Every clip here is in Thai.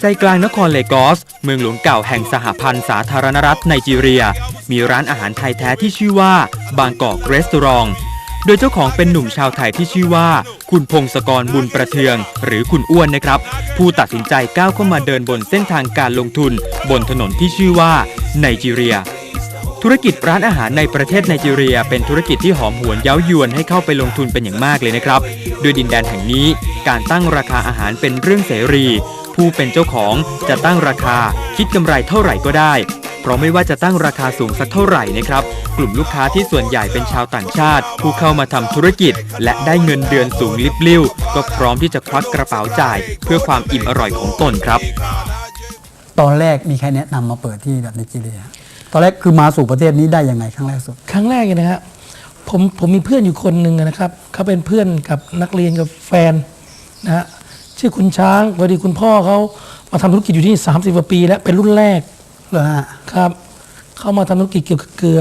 ใจกลางนครเลกอส เมืองหลวงเก่าแห่งสหพันธ์สาธารณรัฐไนจีเรีย มีร้านอาหารไทยแท้ที่ชื่อว่า บางกอกเรสตอรอง โดยเจ้าของเป็นหนุ่มชาวไทยที่ชื่อว่า คุณพงศกรบุญประเทือง หรือคุณอ้วนนะครับ ผู้ตัดสินใจก้าวเข้ามาเดินบนเส้นทางการลงทุน บนถนนที่ชื่อว่าไนจีเรียธุรกิจร้านอาหารในประเทศไนจีเรีย เป็นธุรกิจที่หอมหวนเย้ายวนให้เข้าไปลงทุนเป็นอย่างมากเลยนะครับ โดยดินแดนแห่งนี้ การตั้งราคาอาหารเป็นเรื่องเสรี ผู้เป็นเจ้าของจะตั้งราคา คิดกำไรเท่าไหร่ก็ได้ เพราะไม่ว่าจะตั้งราคาสูงสักเท่าไหร่นะครับ กลุ่มลูกค้าที่ส่วนใหญ่เป็นชาวต่างชาติ ผู้เข้ามาทำธุรกิจ และได้เงินเดือนสูงลิบลิ่วก็พร้อมที่จะควักกระเป๋าจ่าย เพื่อความอิ่มอร่อยของตนครับ ตอนแรกมีใครแนะนำมาเปิดที่แบบไนจีเรียตอนแรกคือมาสู่ประเทศนี้ได้ยังไงครั้งแรกสุด ครั้งแรกเนี่ยนะฮะผมผมมีเพื่อนอยู่คนหนึ่งนะครับเขาเป็นเพื่อนกับนักเรียนกับแฟนนะฮะ ชื่อคุณช้างพอดีคุณพ่อเขามาทำธุรกิจอยู่ที่30กว่าปี แล้วเป็นรุ่นแรกเหรอฮะครับเข้ามาทำธุรกิจเกี่ยวกับเกลือ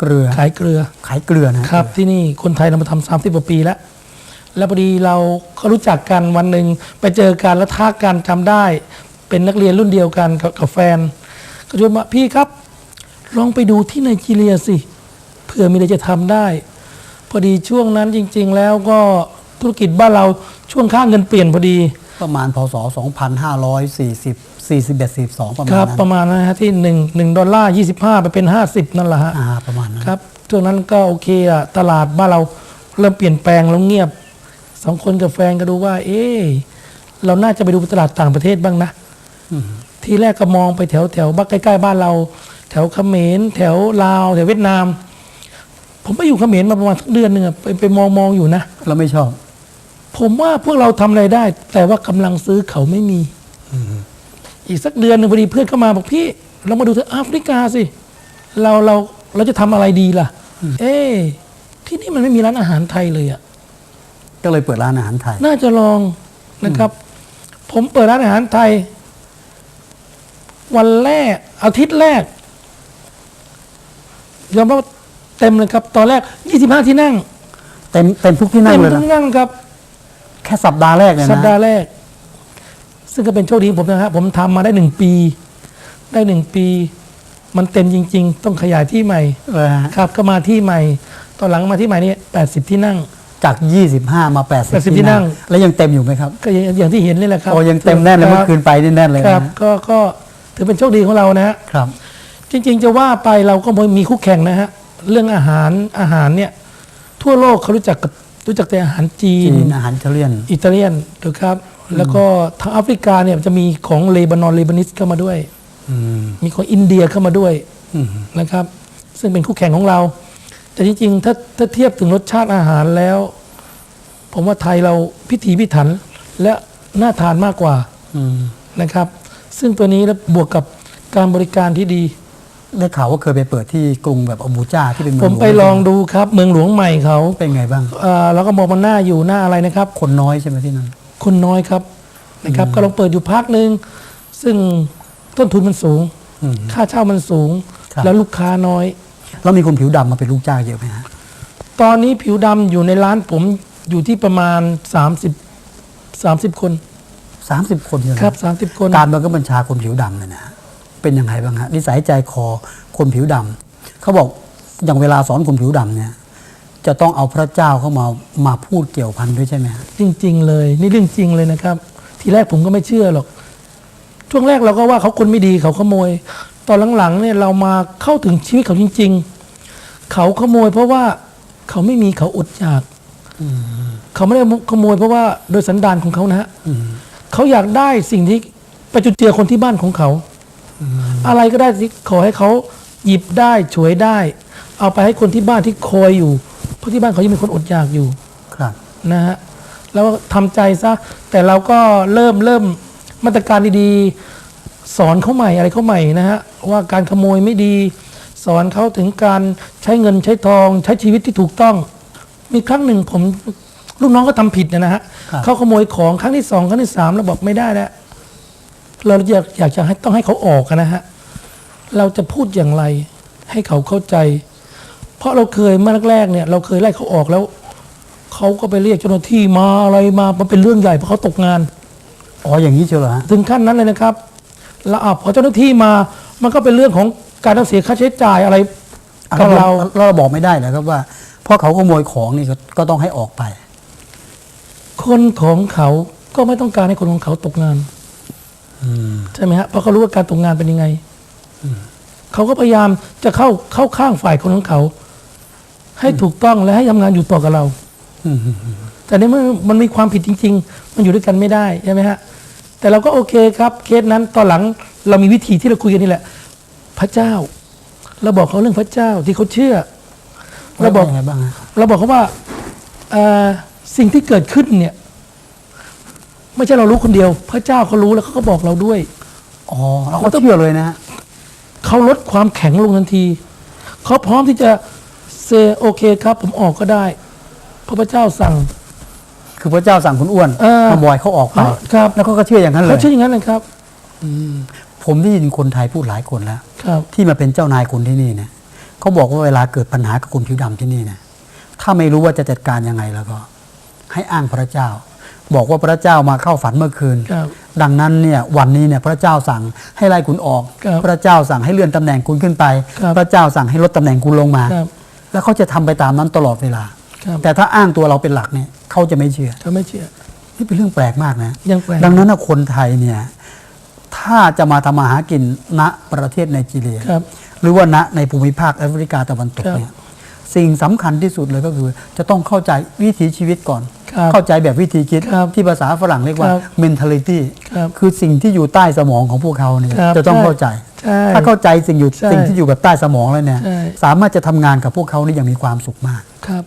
เกลือขายเกลือขายเกลือนะ ครับ ที่นี่คนไทยเรามาทำสามสิบกว่าปีแล้ว แล้วพอดีเราก็รู้จักกันวันหนึ่งไปเจอกันแล้วทักกันจำได้ เป็นนักเรียนรุ่นเดียวกันกับกับแฟน ก็ชวนมาพี่ครับ ลองไปดูที่ไนจีเรียสิเผื่อมีอะไรจะทำได้ พอดีช่วงนั้นจริง ๆ แล้วก็ ธุรกิจบ้านเราช่วงค่าเงินเปลี่ยนพอดี ประมาณพศ 2540 41 42 ประมาณครับ นั้นประมาณนะฮะที่หนึ่งหนึ่งดอลลาร์ยี่สิบห้าไปเป็นห้าสิบนั่นแหละฮะอ่าประมาณนั้นครับช่วงนั้นก็โอเคอะตลาดบ้านเราเริ่มเปลี่ยนแปลงแล้วเงียบสองคนกับแฟนก็ดูว่า เอ๊ะเราน่าจะไปดูตลาดต่างประเทศบ้างนะ อืมทีแรกก็มองไปแถวแถวบ้านใกล้ๆบ้านเรา แถวเขมรแถวลาวแถวเวียดนาม ผมไปอยู่เขมรมาประมาณสักเดือนหนึ่งอะไปไปมองมองอยู่นะ เราไม่ชอบ ผมว่าพวกเราทำอะไรได้ แต่ว่ากำลังซื้อเขาไม่มี อีกสักเดือนหนึ่งพอดีเพื่อนเข้ามาบอกพี่ เรามาดูเถอะแอฟริกาสิ เราเราเราจะทำอะไรดีล่ะ เอ๊ะที่นี่มันไม่มีร้านอาหารไทยเลยอะ ก็เลยเปิดร้านอาหารไทย น่าจะลองนะครับ ผมเปิดร้านอาหารไทย วันแรกอาทิตย์แรกยอมรับว่าเต็มเลยครับ ตอนแรก 25 ที่นั่งเต็มเต็มทุกที่นั่งเต็มเลยทุนะกนั่งครับแค่สัปดาห์แรกเลยนะสัปดาห์แรก ซึ่งก็เป็นโชคดีของผมนะครับผมทำมาได้หนึ่งปี ได้หนึ่งปี มันเต็มจริง ๆ ต้องขยายที่ใหม่เลยฮะครับ ก็มาที่ใหม่ ตอนหลังมาที่ใหม่นี่80ที่นั่งจาก 25 มา80 80 ที่นั่ง แล้วยังเต็มอยู่ไหมครับ ก็อย่างอย่างที่เห็นนี่แหละครับ โอ้ยังเต็มแน่นเลยรับเมื่อคืนไปนี่แน่นเลยคนะรับฮะก็ก็ถือเป็นโชคดีของเรานะฮะครับ จริง ๆ จะว่าไปเราก็มีคู่แข่งนะฮะ เรื่องอาหารอาหารเนี่ย ทั่วโลกเขารู้จักกับ รู้จักแต่อาหารจีจีนนอาหารอิตาเลียน อิตาเลียนถูกครับ แล้วก็ทางแอฟริกาเนี่ยจะมีของเลบานอนเลบานิสเข้ามาด้วย อืม มีของอินเดียเข้ามาด้วยอืม นะครับ ซึ่งเป็นคู่แข่งของเรา แต่จริงๆ ถ้าถ้าเทียบถึงรสชาติอาหารแล้ว ผมว่าไทยเราพิถีพิถันและน่าทานมากกว่า อืม นะครับ ซึ่งตัวนี้แล้วบวกกับการบริการที่ดี ได้ข่าวว่าเคยไปเปิดที่กรุงแบบอบูจาที่เป็นเมืองผมไปหวลองดูครับ เมืองหลวงใหม่เขาเป็นไงบ้าง เอ่อเราก็มองมันหน้าอยู่หน้าอะไรนะครับ คนน้อยใช่ไหมที่นั่น คนน้อยครับนะครับ ก็ลองเปิดอยู่พักหนึ่งซึ่งต้นทุนมันสูง อืมค่าเช่ามันสูง ครับ แล้วลูกค้าน้อย แล้วมีคนผิวดำมาเป็นลูกจ้างเยอะไหมฮะตอนนี้ผิวดำอยู่ในร้านผมอยู่ที่ประมาณ 30 30 คนสามสิบคนอยู่นะครับ 30 คน การบังคับบัญชาคนผิวดำเนี่ยนะ เป็นยังไงบ้างฮะนิสัยใจคอคนผิวดำเขาบอกอย่างเวลาสอนคนผิวดำเนี่ย จะต้องเอาพระเจ้าเข้ามามาพูดเกี่ยวพันด้วยใช่ไหมฮะจริง ๆ เลย นี่เรื่องจริงเลยนะครับ ทีแรกผมก็ไม่เชื่อหรอก ช่วงแรกเราก็ว่าเขาคนไม่ดีเขาขโมย ตอนหลังๆเนี่ยเรามาเข้าถึงชีวิตเขาจริง ๆ เขาขโมย เพราะว่าเขาไม่มีเขาอดอยากเขาไม่ได้ขโมยเพราะว่าโดยสันดานของเขานะฮะอืมเขาอยากได้สิ่งที่ไปจุดเจือคนที่บ้านของเขา อะไรก็ได้ที่ขอให้เขาหยิบได้ฉวยได้ เอาไปให้คนที่บ้านที่คอยอยู่เพราะที่บ้านเขายังมีคนอดอยากอยู่ครับนะฮะแล้วก็ทำใจซะแต่เราก็เริ่มเริ่มมาตรการดีๆ สอนเขาใหม่อะไรเขาใหม่นะฮะว่าการขโมยไม่ดี สอนเขาถึงการใช้เงินใช้ทอง ใช้ชีวิตที่ถูกต้อง มีครั้งหนึ่งผมลูกน้องก็ทำผิดนะฮะครับเขาขโมยของครั้งที่สองครั้งที่สามเราบอกไม่ได้แล้ว เราอยากอยากจะให้ต้องให้เขาออกอะนะฮะ เราจะพูดอย่างไรให้เขาเข้าใจ เพราะเราเคยเมื่อแรกๆเนี่ย เราเคยไล่เขาออกแล้วเขาก็ไปเรียกเจ้าหน้าที่มาอะไรมามันเป็นเรื่องใหญ่เพราะเขาตกงานอ๋ออย่างนี้เชียวเหรอฮะถึงขั้นนั้นเลยนะครับแล้วอะพอเจ้าหน้าที่มามันก็เป็นเรื่องของการต้องเสียค่าใช้จ่ายอะไร อะกับแล้วเรา เราเราบอกไม่ได้เหรอครับว่าเพราะเขาขโมยของนี่ก็ก็ต้องให้ออกไป คนของเขาก็ไม่ต้องการให้คนของเขาตกงาน ใช่ไหมฮะเพราะเขารู้ว่าการตกงานเป็นยังไงเขาก็พยายามจะเข้าเข้าข้างฝ่ายคนของเขา ให้ถูกต้องและให้ทำงานอยู่ต่อกับเราอืมแต่ในเมื่อมันมีความผิดจริง ๆ มันอยู่ด้วยกันไม่ได้ใช่ไหมฮะแต่เราก็โอเคครับเคสนั้นตอนหลังเรามีวิธีที่เราคุยกันนี่แหละ พระเจ้า เราบอกเขาเรื่องพระเจ้าที่เขาเชื่อเราบอกยังไงบ้างฮะเราบอกเขาว่าเอ่อสิ่งที่เกิดขึ้นเนี่ย ไม่ใช่เรารู้คนเดียว พระเจ้าเขารู้แล้วเขาก็บอกเราด้วย อ๋อแล้วเขาเชื่อเลยนะฮะเขาลดความแข็งลงทันที เขาพร้อมที่จะเซโอเคครับ ผมออกก็ได้เพราะพระเจ้าสั่ง คือพระเจ้าสั่งคุณอ้วนเออ มาบอยเขาออกไปครับแล้วเขาก็เชื่ออย่างนั้นเลเขาย เชื่ออย่างนั้นนะครับ ผมได้ยินคนไทยพูดหลายคนแล้ว ครับ ที่มาเป็นเจ้านายคนที่นี่เนี่ยเขาบอกว่าเวลาเกิดปัญหากับคนผิวดำที่นี่เนี่ยถ้าไม่รู้ว่าจะจัดการยังไงแล้วก็ ให้อ้างพระเจ้า บอกว่าพระเจ้ามาเข้าฝันเมื่อคืนครับดังนั้นเนี่ยวันนี้เนี่ยพระเจ้าสั่งให้ไล่คุณออกครับพระเจ้าสั่งให้เลื่อนตำแหน่งคุณขึ้นไปครับพระเจ้าสั่งให้ลดตำแหน่งคุณลงมาครับแล้วเขาจะทำไปตามนั้นตลอดเวลาครับแต่ถ้าอ้างตัวเราเป็นหลักเนี่ยเขาจะไม่เชื่อเขาไม่เชื่อ นี่เป็นเรื่องแปลกมากนะยังแปลกดังนั้นนะคนไทยเนี่ยถ้าจะมาทำมาหากินณประเทศไนจีเรียครับหรือว่าณในภูมิภาคแอฟริกาตะวันตกครับเนี่ยสิ่งสำคัญที่สุดเลยก็คือ จะต้องเข้าใจวิถีชีวิตก่อนครับ เข้าใจแบบวิธีคิดครับที่ภาษาฝรั่งเรียกว่าครับ mentality ครับคือสิ่งที่อยู่ใต้สมองของพวกเขาเนี่ยครับจะต้องใช่เข้าใจใช่ถ้าเข้าใจสิ่งอยู่ใช่สิ่งที่อยู่กับใต้สมองแล้วเนี่ยใช่สามารถจะทำงานกับพวกเขานี่อย่างมีความสุขมากครับ